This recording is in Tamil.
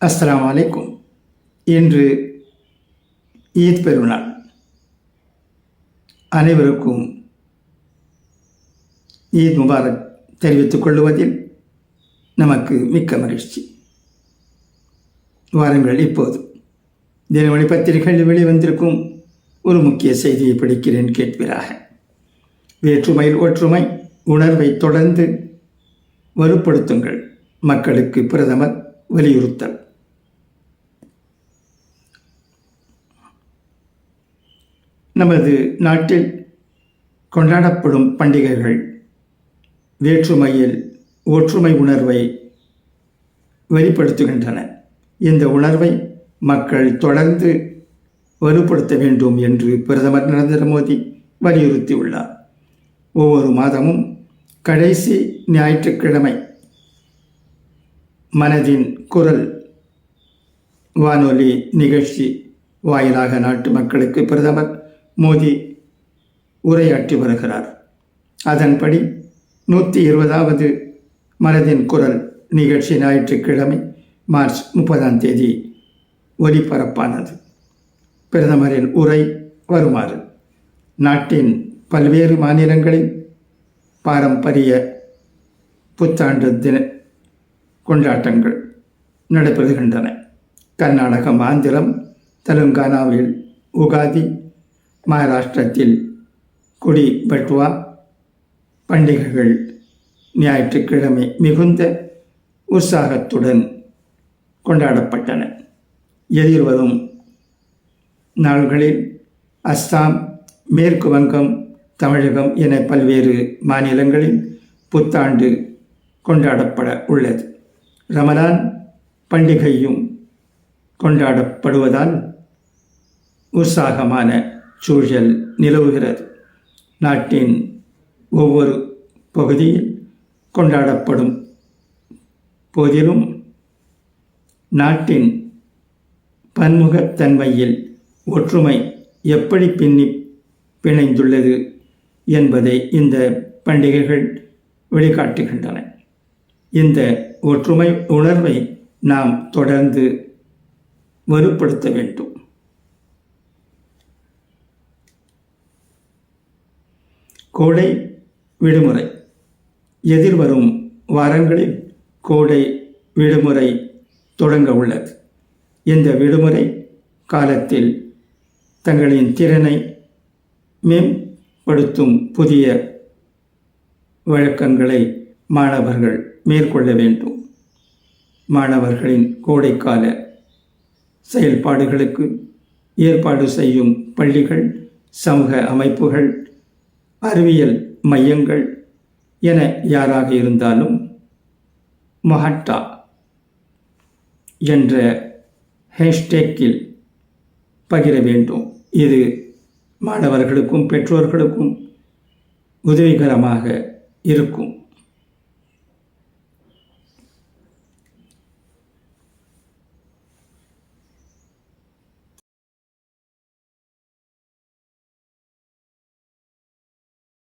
அஸ்லாம் வலைக்கும் இன்று ஈத் பெருநாள். அனைவருக்கும் ஈத் முபாரக் தெரிவித்துக் கொள்வதில் நமக்கு மிக்க மகிழ்ச்சி. வாருங்கள் இப்போது தினமணி பத்திரிகைகளில் வெளிவந்திருக்கும் ஒரு முக்கிய செய்தியை படிக்கிறேன் கேட்பீராக. வேற்றுமையில் ஒற்றுமை உணர்வை தொடர்ந்து வலுப்படுத்துங்கள். மக்களுக்கு பிரதமர் வலியுறுத்தல். நமது நாட்டில் கொண்டாடப்படும் பண்டிகைகள் வேற்றுமையில் ஒற்றுமை உணர்வை வெளிப்படுத்துகின்றன. இந்த உணர்வை மக்கள் தொடர்ந்து வலுப்படுத்த வேண்டும் என்று பிரதமர் நரேந்திர மோடி வலியுறுத்தியுள்ளார். ஒவ்வொரு மாதமும் கடைசி ஞாயிற்றுக்கிழமை மனதின் குரல் வானொலி நிகழ்ச்சி வாயிலாக நாட்டு மக்களுக்கு பிரதமர் மோதி உரையாற்றி வருகிறார். அதன்படி நூற்றி இருபதாவது மனதின் குரல் நிகழ்ச்சி ஞாயிற்றுக்கிழமை மார்ச் முப்பதாம் தேதி ஒலிபரப்பானது. பிரதமரின் உரை வருமாறு. நாட்டின் பல்வேறு மாநிலங்களில் பாரம்பரிய புத்தாண்டு தின கொண்டாட்டங்கள் நடைபெறுகின்றன. கர்நாடகம் ஆந்திரம் தெலுங்கானாவில் உகாதி மகாராஷ்டிரத்தில் குடி பட்வா பண்டிகைகள் ஞாயிற்றுக்கிழமை மிகுந்த உற்சாகத்துடன் கொண்டாடப்பட்டன. எதிர்வரும் நாள்களில் அஸ்ஸாம் மேற்கு வங்கம் தமிழகம் என பல்வேறு மாநிலங்களில் புத்தாண்டு கொண்டாடப்பட உள்ளது. ரமலான் பண்டிகையும் கொண்டாடப்படுவதால் உற்சாகமான சூழல் நிலவுகிறது. நாட்டின் ஒவ்வொரு பகுதியில் கொண்டாடப்படும் போதிலும் நாட்டின் பன்முகத்தன்மையில் ஒற்றுமை எப்படி பின்னி பிணைந்துள்ளது என்பதை இந்த பண்டிகைகள் வெளிக்காட்டுகின்றன இந்த ஒற்றுமை உணர்வை நாம் தொடர்ந்து வலுப்படுத்த வேண்டும். கோடை விடுமுறை. எதிர்வரும் வாரங்களில் கோடை விடுமுறை தொடங்க உள்ளது. இந்த விடுமுறை காலத்தில் தங்களின் திறனை மேம்படுத்தும் புதிய வழக்கங்களை மாணவர்கள் மேற்கொள்ள வேண்டும். மாணவர்களின் கோடைக்கால செயல்பாடுகளுக்கு ஏற்பாடு செய்யும் பள்ளிகள் சமூக அமைப்புகள் அறிவியல் மையங்கள் என யாராக இருந்தாலும் மஹட்டா என்ற ஹேஷ்டேக்கில் பகிர வேண்டும். இது மாணவர்களுக்கும் பெற்றோர்களுக்கும் உதவிகரமாக இருக்கும்.